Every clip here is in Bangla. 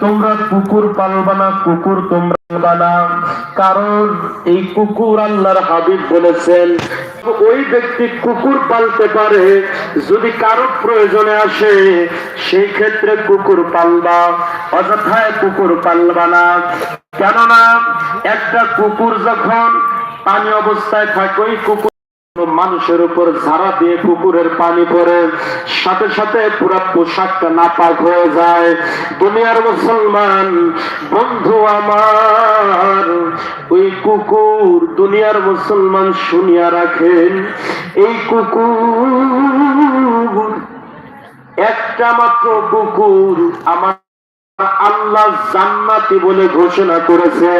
তোমরা কুকুর পালবা না, কুকুর তোমরা না। কারণ এই কুকুর আল্লাহর হাবিব বলেছেন, ওই ব্যক্তি কুকুর পালতে পারে, যদি কারও প্রয়োজনে আসে, সেই ক্ষেত্রে কুকুর পালবা অযথায় কুকুর পালবা না। কেননা, একটা কুকুর যখন পানি অবস্থায় থাকে, ওই কুকুর মানুষের উপর ঝাড়া দিয়ে কুকুরের পানি পড়ে, সাথে সাথে পুরা পোশাকটা নাপাক হয়ে যায়। দুনিয়ার মুসলমান, বন্ধু আমার, ওই কুকুর দুনিয়ার মুসলমান শুনিয়া রাখেন, এই কুকুর একটা মাত্র কুকুর আমার আল্লাহ জান্নাতি বলে ঘোষণা করেছে।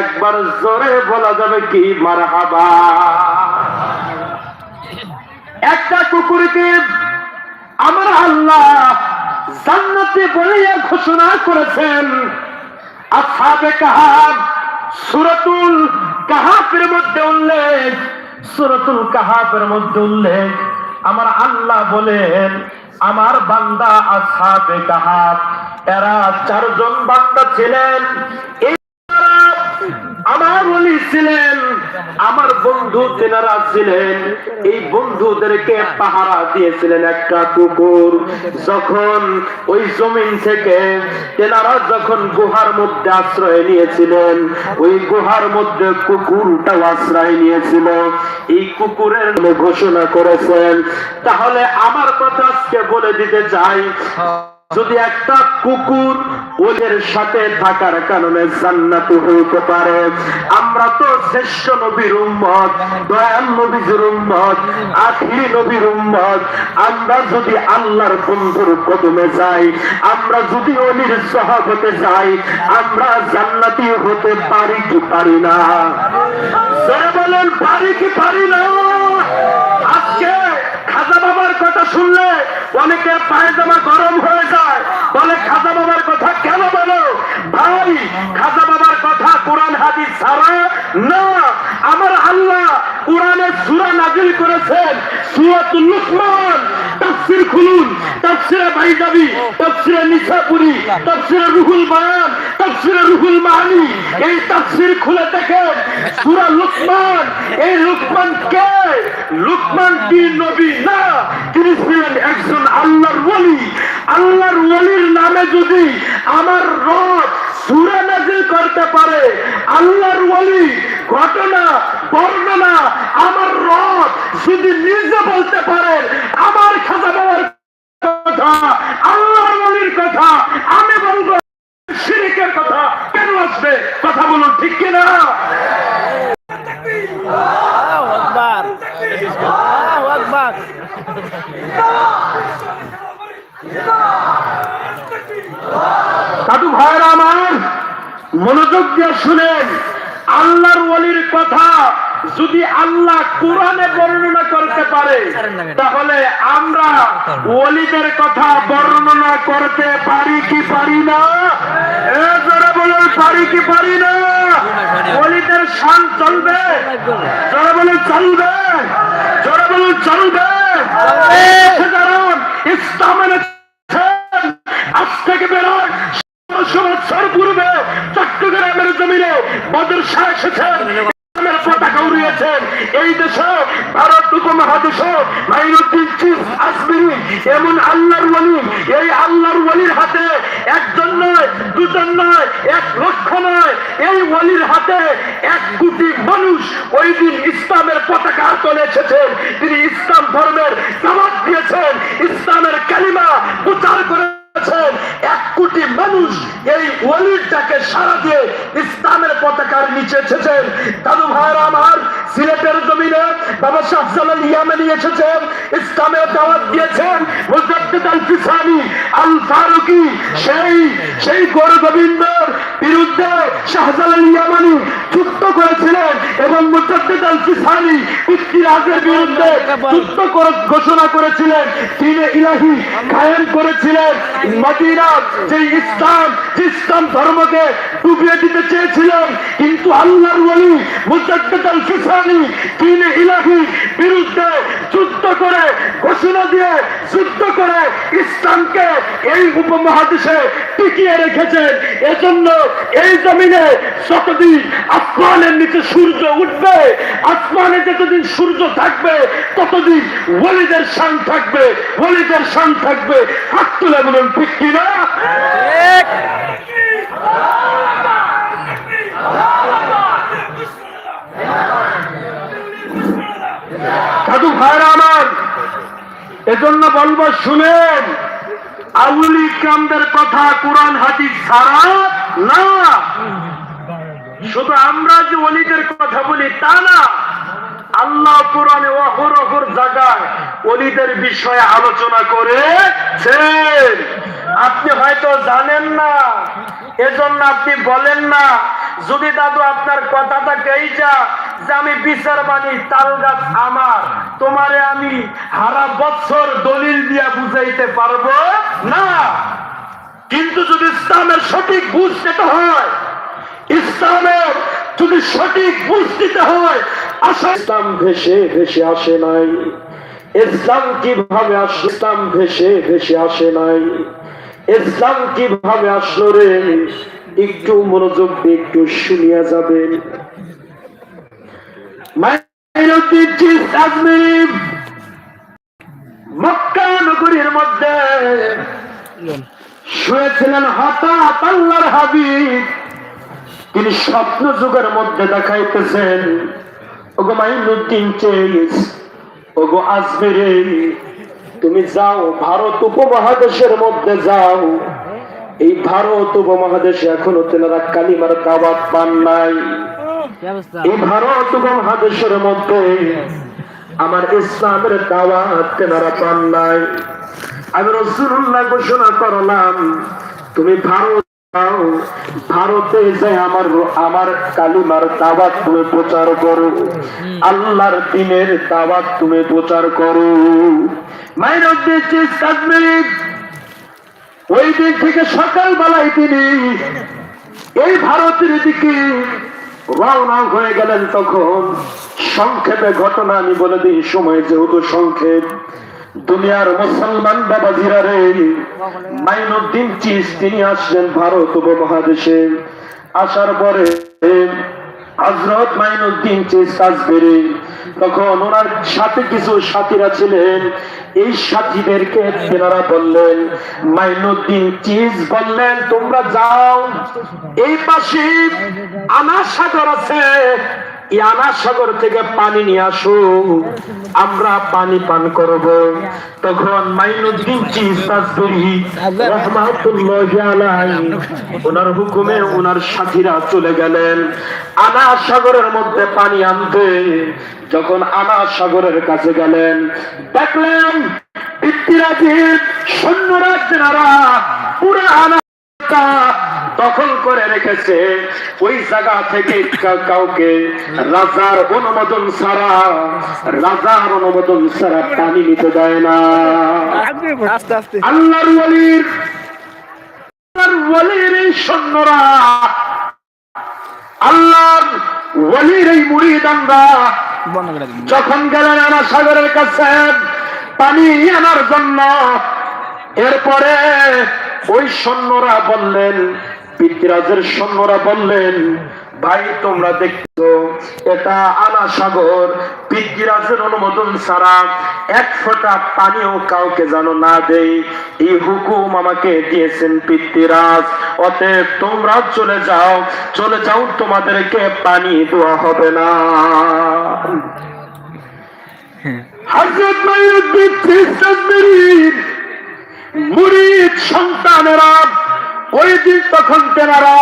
একবার জোরে বলা যাবে কি মারহাবা। একটা কুকুরকে আমার আল্লাহ জান্নাতে বলে ঘোষণা করেছেন। আসাবে কাহাব সুরতুল কাহাবের মধ্যে উল্লেখ, সুরতুল কাহাবের মধ্যে উল্লেখ, আমার আল্লাহ বলেন, আমার বান্দা আসাবে কাহাব, এরা চারজন বান্দা ছিলেন। এই আমার বলি ছিলেন। আমার বন্ধু তেনারা ছিলেন, এই বন্ধুদেরকে পাহারা দিয়েছিলেন একটা কুকুর। যখন ওই জমিন থেকে তেনারা যখন গুহার মধ্যে আশ্রয় নিয়েছিলেন, ওই গুহার মধ্যে কুকুরটাও আশ্রয় নিয়েছিল। এই কুকুরের ঘোষণা করেছেন। তাহলে আমার কথা আজকে বলে দিতে চাই যদি একটা কুকুর ওদের সাথে থাকার কারণে জান্নাত হইতে পারে, আমরা তো শ্রেষ্ঠ নবীর উম্মত, দয়াল নবীর উম্মত, আখিরি নবীর উম্মত। আমরা যদি আল্লাহর বন্ধুর কদমে যাই, আমরা যদি অলির সহাবতে যাই, আমরা জান্নাতি হতে পারি কি পারি না? বলেন, পারি কি পারি না? খাজা বাবার কথা শুনলে অনেকের পায়জামা গরম হয়ে যায়। বলে, খাজা বাবার কথা কেন বলো? ভাই, খাজা বাবার কথা কোরআন, হাদিস ছাড়া না। আমার আল্লাহ কোরআনে সুরা নাজিল করেছেন, সুরাতুল লুকমান। তাফসীর খুলুন। তাফসীরে বাইজাবি তাফসীরে নিসাপুরি তাফসীরে রুহুল বায়ান তাফসীরে রুহুল মানি এই তাফসীর খুলে দেখেন সূরা লুকমান। এই লুকমান কে? লুকমান কি নবী। না তিনি ছিলেন একজন আল্লাহর ওলি। আল্লাহর ওলির নামে যদি আমার রব সুরা নাজিল করতে পারে আল্লাহর ওলি ঘটনা বর্ণনা আমার রব যদি নিজে বলতে পারেন আমার খাজা বাবার কথা আল্লাহর ওলির কথা আমি বলব শিরিকের কথা কেন আসবে? কথা বলুন ঠিক কিনা? সাধু ভাইরা আমার মনোযোগ দিয়ে ওলির কথা যদি আল্লাহ কোরআনে বর্ণনা করতে পারে তাহলে আমরা ওলিদের কথা বর্ণনা করতে পারি কি পারি না? বলুন পারি কি পারি না? ওলিদের শান চলবে। জোরে বলুন চলবে। জোরে বলুন চলবে। কারণ ইসলামের আজ থেকে বেরোয়। বছর পূর্বে চট্টগ্রামের জমিনে বদর শাহ এসেছেন উড়িয়েছেন এই দেশে ভারত উপমহাদেশ এমন আল্লাহর এই আল্লাহর হাতে একজন নয়, দুজন নয়, এক লক্ষ নয়। এই হাতে এক কোটি মানুষ ওই দিন ইসলামের পতাকা তলে এসেছেন। তিনি ইসলাম ধর্মের দাওয়াত দিয়েছেন। ইসলামের কালিমা প্রচার করেছেন। এক কোটি এই ওয়ালিদটাকে সারা দিয়ে ইসলামের পতাকার নিচে এসেছেন। দাদু ভাইরা আমার সিলেটের জমিনে বাবা শাহজালাল ইয়ামেনি এসেছেন, ইসলামের দাওয়াত দিয়েছেন। আল কিসানি, আল ফারুকি, সেই সেই গোবিন্দর বিরুদ্ধে শাহজালাল ইয়ামানি যুদ্ধ করেছিলেন এবং মুজাদ্দিদ আল পিতৃরাজের বিরুদ্ধে করে ঘোষণা করেছিলেন। তিনি ইলাহি কায়েম করেছিলেন। মদিনা যে ইসলাম ইসলাম ধর্মকে ডুবিয়ে দিতে চেয়েছিলেন, কিন্তু আল্লাহর ওলি মুজাদ্দিদ আল ইলাহি বিরুদ্ধে যুদ্ধ করে ঘোষণা দিয়ে যুদ্ধ করে ইসলামকে এই উপমহাদেশে টিকিয়ে এজন্য এই জমিনে যতদিন আসমানের নিচে সূর্য উঠবে, আসমানে যতদিন সূর্য থাকবে, ততদিন ওলিদের শান থাকবে ওলিদের শান থাকবে। হাত তুলে বলুন, ঠিক কিনা? সাধু ভাইরা আমার, এজন্য বলব শুনেন আউলি কামদের কথা কোরআন, হাদিস ছাড়া না। শুধু আমরা যে অলিদের কথা বলি তা না, আল্লাহ কোরআনে অহর অহর জায়গায় অলিদের বিষয়ে আলোচনা করেছেন। আপনি হয়তো জানেন না এজন্য আপনি বলেন না, যদি দাদু আপনার কথাটা কেই যা যে আমি বিচার বাণী, তাল গাছ আমার, তোমারে আমি হারা বছর দলিল দিয়া বুঝাইতে পারব? না। কিন্তু যদি ইসলামের সঠিক বুঝ যেতে হয়, ইসলামের যদি সঠিক বুঝ দিতে হয় আসা ইসলাম ভেসে ভেসে আসে নাই। ইসলাম কীভাবে আসলো ইসলাম ভেসে ভেসে আসে নাই। ইসলাম কীভাবে আসলো রে? একটু মনোযোগ দিয়ে একটু শুনিয়া যাবেন। মক্কা নগরীর মধ্যে শুয়েছিলেন হঠাৎ আল্লাহর হাবিব। তিনি স্বপ্ন যুগের মধ্যে দেখাইতেছেন, ওগো মাইনুদ্দিন চেস ওগো আজমিরে তুমি যাও, ভারত উপমহাদেশের মধ্যে যাও। এই ভারত উপমহাদেশে এখনও তেনারা কালিমার কাবাদ পান নাই। এই ভারত উপমহাদেশের মধ্যে আমার ইসলামের দাওয়াত তেনারা পান নাই। আমি রসুল্লাহ ঘোষণা করলাম, তুমি ভারত ভারতে যে আমার আমার কালিমার তুমি প্রচার করো। আল্লাহর দিনের তুমি প্রচার করো। ওই দিন থেকে সকালবেলায় তিনি এই ভারতের দিকে রওনা হয়ে গেলেন তখন। সংক্ষেপে ঘটনা আমি বলে দিই, সময় যেহেতু সংক্ষেপ। দুনিয়ার মুসলমান বাবাজিরা রে, মাইনুদ্দিন চিস তিনি আসলেন ভারত উপমহাদেশে। আসার পরে হজরত মাইনুদ্দিন চিস কাজবেরে তখন ওনার সাথে কিছু সাথীরা ছিলেন। এই সাথীদেরকে তেনারা বললেন, মাইনুদ্দিন চিজ বললেন, তোমরা যাও, এই পাশে আনার সাগর আছে আনার সাগর থেকে পানি নিয়ে আসো। আমরা পানি পান করব। তখন মাইনুদ্দিন চিজ তাজবেরি রহমাতুল্লাহি আলাইহি, ওনার হুকুমে ওনার সাথীরা চলে গেলেন। আনা সাগরের মধ্যে পানি আনতে। যখন আনা সাগরের কাছে গেলেন, দেখলেন পিতৃরাজির সৈন্যরা পুরো আনা দখল করে রেখেছে। ওই জায়গা থেকে কাউকে রাজার অনুমোদন ছাড়া রাজার অনুমোদন ছাড়া পানি নিতে দেয় না। আস্তে আস্তে। আল্লাহর ওলির আল্লাহর ওলির এই সৈন্যরা আল্লাহর ওলির এই করে দিন। যখন গেলেন আমার সাগরের কাছে পানি আনার জন্য এরপরে ওই সৈন্যরা বললেন পিতৃরাজের সৈন্যরা বললেন ভাই তোমরা দেখছ এটা আনা সাগর পিতৃরাজের অনুমোদন ছাড়া এক ফোঁটা পানিও কাউকে যেন না দেই এই হুকুম আমাকে দিয়েছেন পিতৃরাজ অতএব তোমরা চলে যাও চলে যাও তোমাদেরকে পানি দেওয়া হবে না। হজরত মাইনুদ্দিন খ্রিস্টানদের মুরিদ সন্তানেরা ওই দিন তখন তেনারা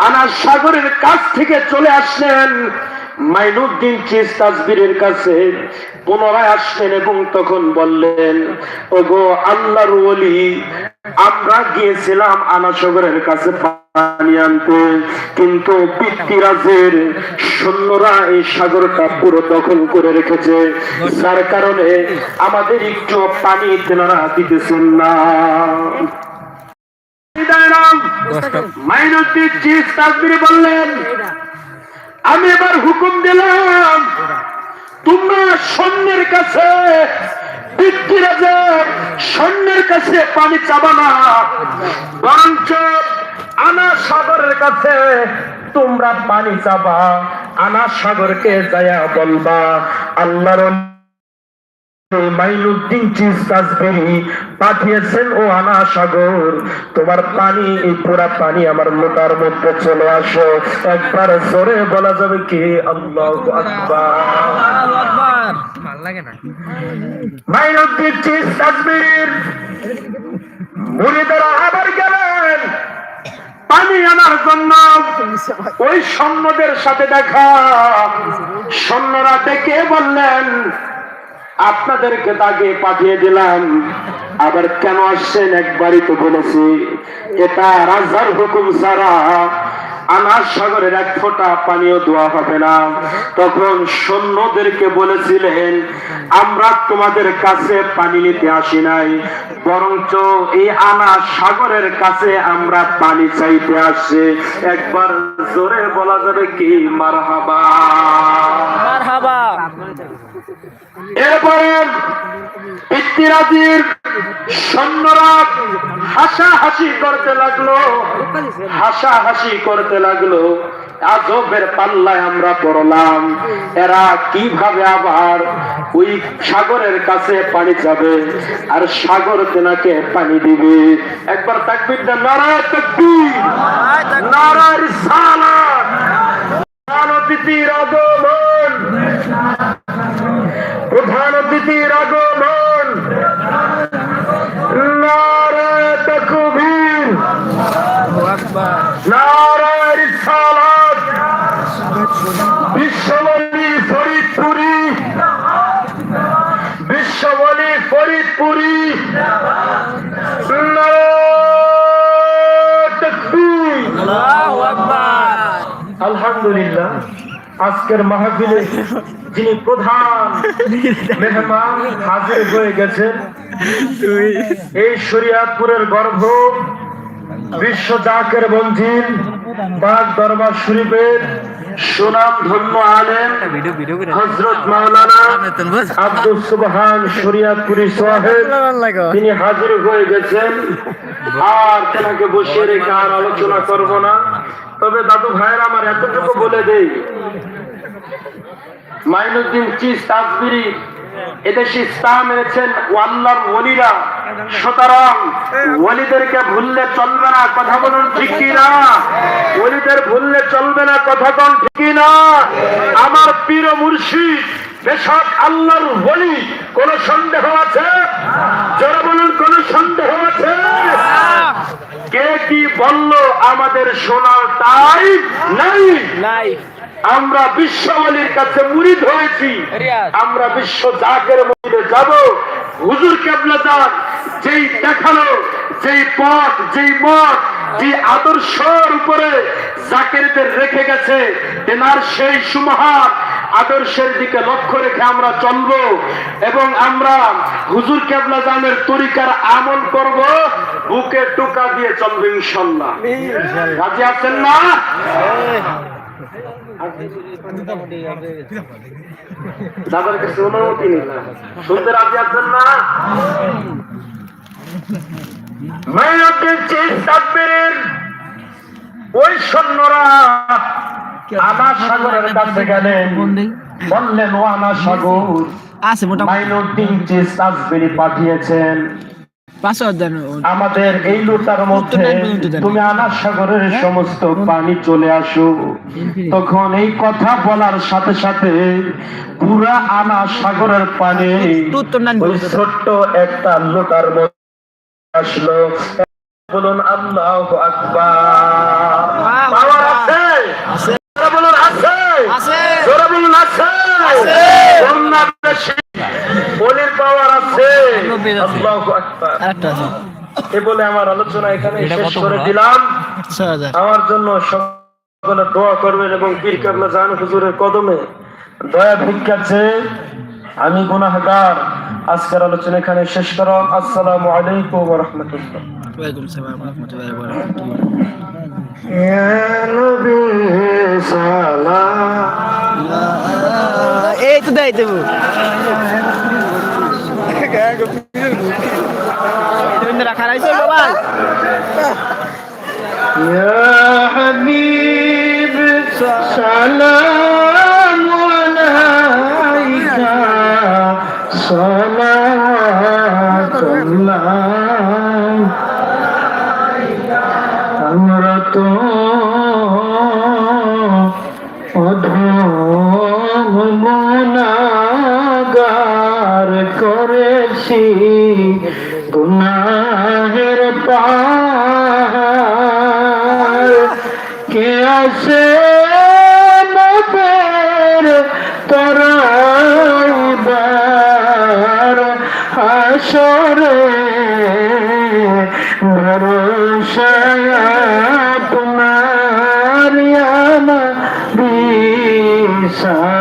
আনা সাগরের কাছ থেকে চলে আসলেন মাইনুদ্দিন চিস তাজবিরের কাছে পুনরায় আসলেন এবং তখন বললেন, ওগো আল্লাহর ওলি, আমরা গিয়েছিলাম আনাসগরের কাছে পানি আনতে, কিন্তু পিতৃরাজের সৈন্যরা এই সাগরটা পুরো দখল করে রেখেছে। যার কারণে আমাদের একটু পানি তেনারা দিতেছেন না। মাইনুদ্দিন চিস তাজবিরি বললেন আমি এবার হুকুম দিলাম, তোমরা সৈন্যের কাছে সৈন্যের কাছে পানি চাবা না, বরঞ্চ আনা সাগরের কাছে তোমরা পানি চাবা আনা সাগরকে যায়া বলবা, আল্লাহর মাইনুদ্দিন চিজ কাজবেরি পাঠিয়েছেন ও আনা সাগর তোমার পানি এই পুরা পানি আমার লোটার মধ্যে চলে আসো। একবার জোরে বলা যাবে কি? আল্লাহ আকবার। লাগে না। মাইনুদ্দিন চিজ কাজবেরির আবার গেলেন। পানি আনার জন্য ওই সৈন্যদের সাথে দেখা। সৈন্যরা ডেকে বললেন আপনাদেরকে তাকে পাঠিয়ে দিলাম। আবার কেন আসছেন একবারই তো বলেছি, এটা রাজার হুকুম ছাড়া আনার সাগরের এক ফোঁটা পানীয় দেওয়া হবে না। তখন সৈন্যদেরকে বলেছিলেন, আমরা তোমাদের কাছে পানি নিতে আসি নাই, বরঞ্চ এই আনা সাগরের কাছে আমরা পানি চাইতে আসছি। একবার জোরে বলা যাবে কি? মারহাবা। মারহাবা। এরপরে পিতৃরাজির সৈন্যরা হাসাহাসি করতে লাগল। হাসাহাসি করতে লাগল। আজবের পাল্লায় আমরা পড়লাম, এরা কীভাবে আবার ওই সাগরের কাছে পানি যাবে? আর সাগর তেনাকে পানি দিবে। একবার তাকবির দেন, নারায় তাকবীর নারায় রিসালাত প্রধান অতিথির আগমন প্রধান অতিথির আগমন নারায় তাকবীর আকবার নারায় রিসালাত বিশ্ববলী ফরিদপুরি বিশ্ববলী ফরিদপুরি নারায় তাকবীর আল্লাহু আকবার আলহামদুলিল্লাহ আজকের মাহফিলে যিনি প্রধান মেহমান হাজির হয়ে গেছেন এই শরিয়াতপুরের গর্ভ বিশ্ব জাকের মঞ্জিল বাগ দরবার শরীফের সুনাম ধন্য করে হজরত মাওলানা আব্দুল সুবহান শরিয়াতপুরি সাহেব তিনি হাজির হয়ে গেছেন। আর তেনাকে বসিয়ে রেখে আর আলোচনা করব না। তবে দাদু ভাইয়ের আমার এতটুকু বলে দেই মাইনুদ্দিন চিস তাজবিরি, এদেশে ইসলাম এনেছেন ওয়াল্লার ওলিরা। সুতরাং ওলিদেরকে ভুললে চলবে না, কথা বলুন ঠিক না ওলিদের ভুললে চলবে না, কথা বলুন ঠিক না আমার পীর মুর্শিদ, বেশক আল্লাহর বলি কোন সন্দেহ আছে? যারা বলুন, কোন সন্দেহ আছে? কে কি বলল আমাদের শোনার তাই নাই? নাই। আমরা বিশ্ববলির কাছে মুরিদ হয়েছি। আমরা বিশ্ব জাকের মন্দিরে যাব। হুজুর কেবলা যান যেই দেখানো যেই পথ যেই মত যে আদর্শর উপরে জাকেরদের রেখে গেছে তেনার সেই সুমহান আদর্শের দিকে লক্ষ্য রেখে আমরা চলব এবং আমরা হুজুর কেবলা জানের তরিকার আমল করব বুকে টোকা দিয়ে চলবে ইনশাল্লাহ। রাজি আছেন না? অনুমতি নিলাম শুনতে রাজি আছেন না? ওই সৈন্যরা আনা সাগরের কাছে গেলেন। বললেন ও আনা সাগর আছে মোটামুটি। পাঠিয়েছেন। আমাদের এই লোটার মধ্যে। তুমি আনা সাগরের সমস্ত পানি চলে আসো। তখন এই কথা বলার সাথে সাথে পুরা আনা সাগরের পানি ওই ছোট্ট একটা লোটার মধ্যে আসলো। বলুন আল্লাহ আকবার। আছে? বলুন আছে? আছে। বলুন আছে? আছে। এ বলে আমার আলোচনা এখানে শেষ করে দিলাম। আমার জন্য সকলে দোয়া করবেন এবং পীর কাবলা জান হুজুরের কদমে দয়া ভিক্ষা চেয়ে আমি গুনাহগার। আজকের আলোচনা এখানে শেষ করলাম। আসসালামু আলাইকুম ওয়া রাহমাতুল্লাহ। ওয়ালাইকুম সালাম রহমতুল্লাহ বারাকাতুহু। ইয়া নবী সালাম। এই তো দেবো। তুমি রাখা রাইছো বাবা يا حبيب سلام عليك صلاة الله বিসালাম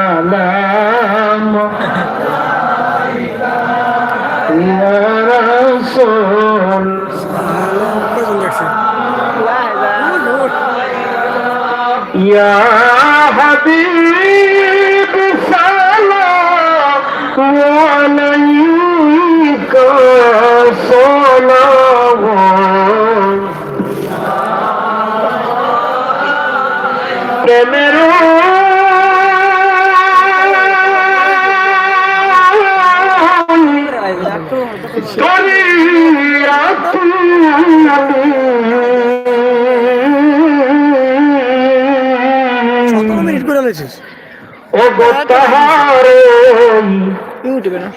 ইউটিউবে না?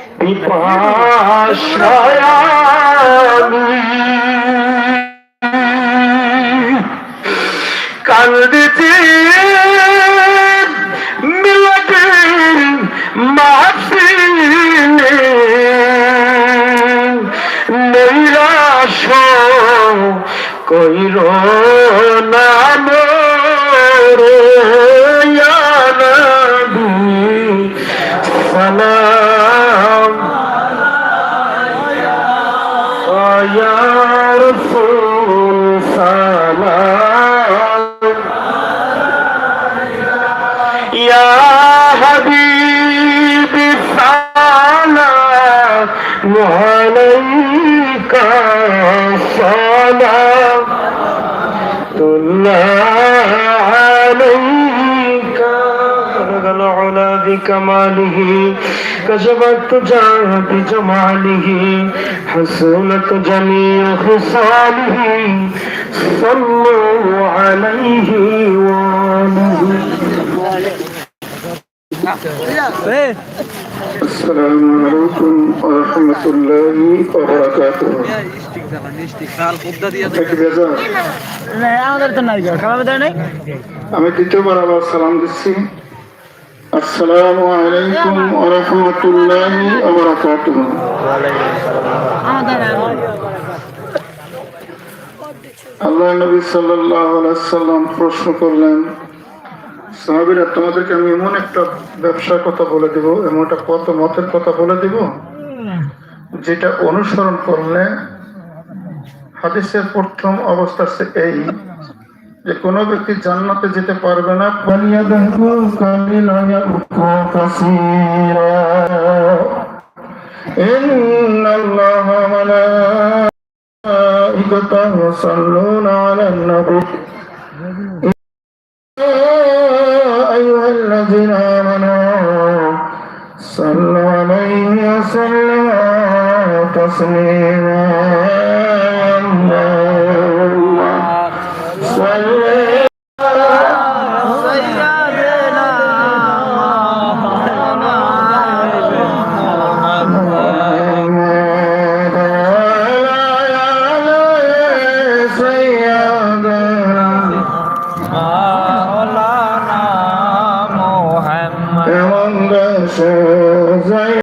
কান্দিতে মিলতে মাফিলে নৈরাশ কইর নাম بكماله كشفت جاه بجماله حسنت جميع خصاله صلوا عليه وآله السلام عليكم ورحمة الله وبركاته একটু বেজার। আমাদের তো নাই খাবার দেয় নাই আমি দ্বিতীয়বার আবার সালাম দিচ্ছি আসসালামু আলাইকুম ওরহমতুল্লাহ ওবরাকাতুহ। আমাদের আল্লাহ নবী সাল্লাহ সাল্লাম প্রশ্ন করলেন, সাহাবিরা, তোমাদেরকে আমি এমন একটা ব্যবসার কথা বলে দিব, এমন একটা পথ, মতের কথা বলে দিব, যেটা অনুসরণ করলে হাদিসের প্রথম অবস্থা এই যে কোনো ব্যক্তি জান্নাতে যেতে পারবে না ফালিয়াদহু কালিলা ইয়াবকু কাসীরা ইন্নাল্লাহা মালাইকাতাহু ইউসাল্লুনা আলান নবী أيها الذين آمنوا صلوا عليه وسلموا تسليما